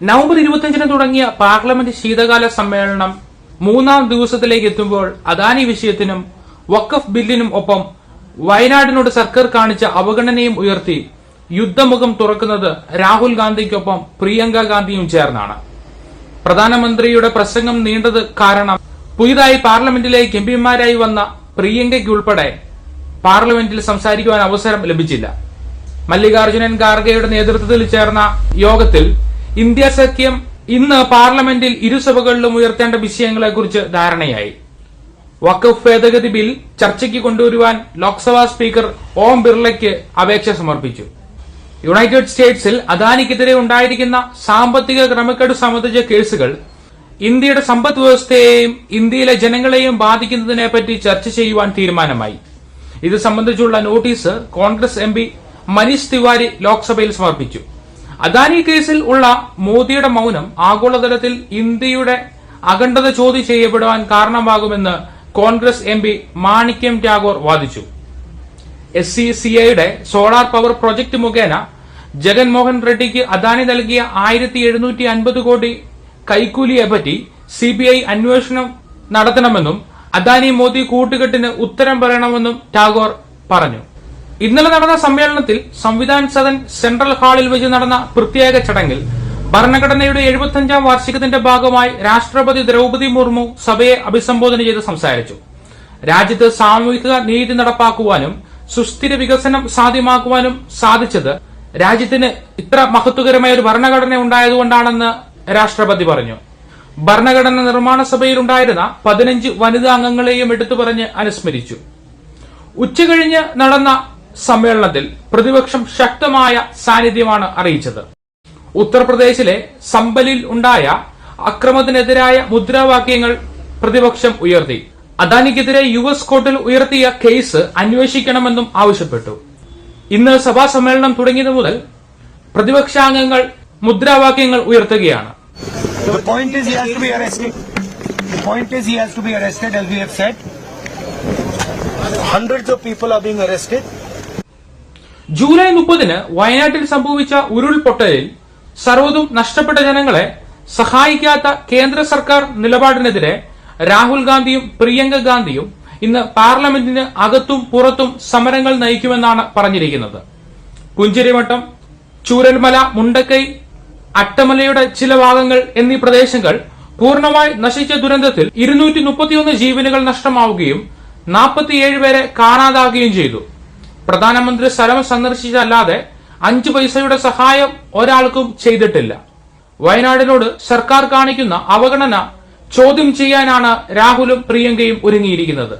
November ഇരുപത്തിയഞ്ചിന് തുടങ്ങിയ parliament ശീതകാല സമ്മേളനം മൂന്നാം ദിവസത്തിലേക്ക് എത്തുമ്പോൾ അദാനി വിഷയത്തിനും വഖഫ് ബില്ലിനും ഒപ്പം വയനാടിനോട് സർക്കാർ കാണിച്ച അവഗണനയും ഉയർത്തി യുദ്ധമുഖം തുറക്കുന്നത് രാഹുൽ ഗാന്ധിക്കൊപ്പം പ്രിയങ്ക ഗാന്ധിയും ചേർന്നാണ്. പ്രധാനമന്ത്രിയുടെ പ്രസംഗം നീണ്ടത് കാരണം പുതിയതായി പാർലമെന്റിലേക്ക് എം പിമാരായി വന്ന പ്രിയങ്കയ്ക്കുൾപ്പെടെ പാർലമെന്റിൽ സംസാരിക്കുവാൻ അവസരം ലഭിച്ചില്ല. മല്ലികാർജുനൻ ഖാർഗെയുടെ നേതൃത്വത്തിൽ ചേർന്ന യോഗത്തിൽ ഇന്ത്യ സഖ്യം ഇന്ന് പാർലമെന്റിൽ ഇരുസഭകളിലും ഉയർത്തേണ്ട വിഷയങ്ങളെക്കുറിച്ച് ധാരണയായി. വഖഫ് ഭേദഗതി ബിൽ ചർച്ചയ്ക്ക് കൊണ്ടുവരുവാൻ ലോക്സഭാ സ്പീക്കർ ഓം ബിർളയ്ക്ക് അപേക്ഷ സമർപ്പിച്ചു. യുണൈറ്റഡ് സ്റ്റേറ്റ്സിൽ അദാനിക്കെതിരെ ഉണ്ടായിരിക്കുന്ന സാമ്പത്തിക ക്രമക്കേട് സംബന്ധിച്ച കേസുകൾ ഇന്ത്യയുടെ സമ്പദ് വ്യവസ്ഥയെയും ഇന്ത്യയിലെ ജനങ്ങളെയും ബാധിക്കുന്നതിനെപ്പറ്റി ചർച്ച ചെയ്യുവാൻ തീരുമാനമായി. ഇത് സംബന്ധിച്ചുള്ള നോട്ടീസ് കോൺഗ്രസ് എം മനീഷ് തിവാരി ലോക്സഭയിൽ സമർപ്പിച്ചു. അദാനി കേസിൽ ഉള്ള മോദിയുടെ മൗനം ആഗോളതലത്തിൽ ഇന്ത്യയുടെ അഖണ്ഡത ചോദ്യം ചെയ്യപ്പെടുവാൻ കാരണമാകുമെന്ന് കോൺഗ്രസ് എം പി മാണിക്യം ടാഗോർ വാദിച്ചു. എസ് സി സി ഐയുടെ സോളാർ പവർ പ്രൊജക്ട് മുഖേന ജഗൻമോഹൻ റെഡ്ഡിക്ക് അദാനി നൽകിയ ആയിരത്തി എഴുന്നൂറ്റി അൻപത് കോടി കൈക്കൂലിയെപ്പറ്റി സി ബി ഐ അന്വേഷണം നടത്തണമെന്നും അദാനി മോദി കൂട്ടുകെട്ടിന് ഉത്തരം പറയണമെന്നും ടാഗോർ പറഞ്ഞു. ഇന്നലെ നടന്ന സമ്മേളനത്തിൽ സംവിധാൻ സദൻ സെൻട്രൽ ഹാളിൽ വെച്ച് നടന്ന പ്രത്യേക ചടങ്ങിൽ ഭരണഘടനയുടെ എഴുപത്തിയഞ്ചാം വാർഷികത്തിന്റെ ഭാഗമായി രാഷ്ട്രപതി ദ്രൗപദി മുർമു സഭയെ അഭിസംബോധന ചെയ്ത് സംസാരിച്ചു. രാജ്യത്ത് സാമൂഹിക നീതി നടപ്പാക്കുവാനും സുസ്ഥിര വികസനം സാധ്യമാക്കുവാനും സാധിച്ചത് രാജ്യത്തിന് ഇത്ര മഹത്വകരമായ ഒരു ഭരണഘടന ഉണ്ടായതുകൊണ്ടാണെന്ന് രാഷ്ട്രപതി പറഞ്ഞു. ഭരണഘടന നിർമ്മാണ സഭയിൽ ഉണ്ടായിരുന്ന പതിനഞ്ച് വനിതാ അംഗങ്ങളെയും എടുത്തു പറഞ്ഞ് അനുസ്മരിച്ചു. ഉച്ചകഴിഞ്ഞ് നടന്ന സമ്മേളനത്തിൽ പ്രതിപക്ഷം ശക്തമായ സാന്നിധ്യമാണ് അറിയിച്ചത്. ഉത്തർപ്രദേശിലെ സമ്പലിൽ ഉണ്ടായ അക്രമത്തിനെതിരായ മുദ്രാവാക്യങ്ങൾ പ്രതിപക്ഷം ഉയർത്തി. അദാനിക്കെതിരെ യു എസ് കോർട്ടിൽ ഉയർത്തിയ കേസ് അന്വേഷിക്കണമെന്നും ആവശ്യപ്പെട്ടു. ഇന്ന് സഭാ സമ്മേളനം തുടങ്ങിയത് മുതൽ പ്രതിപക്ഷാംഗങ്ങൾ മുദ്രാവാക്യങ്ങൾ ഉയർത്തുകയാണ്. Hundreds of people are being arrested. July മുപ്പതിന് വയനാട്ടിൽ സംഭവിച്ച ഉരുൾപൊട്ടലിൽ സർവതും നഷ്ടപ്പെട്ട ജനങ്ങളെ സഹായിക്കാത്ത കേന്ദ്ര സർക്കാർ നിലപാടിനെതിരെ രാഹുൽ ഗാന്ധിയും പ്രിയങ്ക ഗാന്ധിയും ഇന്ന് പാർലമെന്റിന് അകത്തും പുറത്തും സമരങ്ങൾ നയിക്കുമെന്നാണ് പറഞ്ഞിരിക്കുന്നത്. പുഞ്ചിരിമട്ടം ചൂരൽമല മുണ്ടക്കൈ അട്ടമലയുടെ ചില ഭാഗങ്ങൾ എന്നീ പ്രദേശങ്ങൾ പൂർണമായി നശിച്ച ദുരന്തത്തിൽ ഇരുന്നൂറ്റി മുപ്പത്തിയൊന്ന് ജീവനുകൾ നഷ്ടമാവുകയും നാൽപ്പത്തിയേഴ് പേരെ കാണാതാകുകയും ചെയ്തു. പ്രധാനമന്ത്രി സ്ഥലം സന്ദർശിച്ചല്ലാതെ അഞ്ചു പൈസയുടെ സഹായം ഒരാൾക്കും ചെയ്തിട്ടില്ല. വയനാടിനോട് സർക്കാർ കാണിക്കുന്ന അവഗണന ചോദ്യം ചെയ്യാനാണ് രാഹുലും പ്രിയങ്കയും ഒരുങ്ങിയിരിക്കുന്നത്.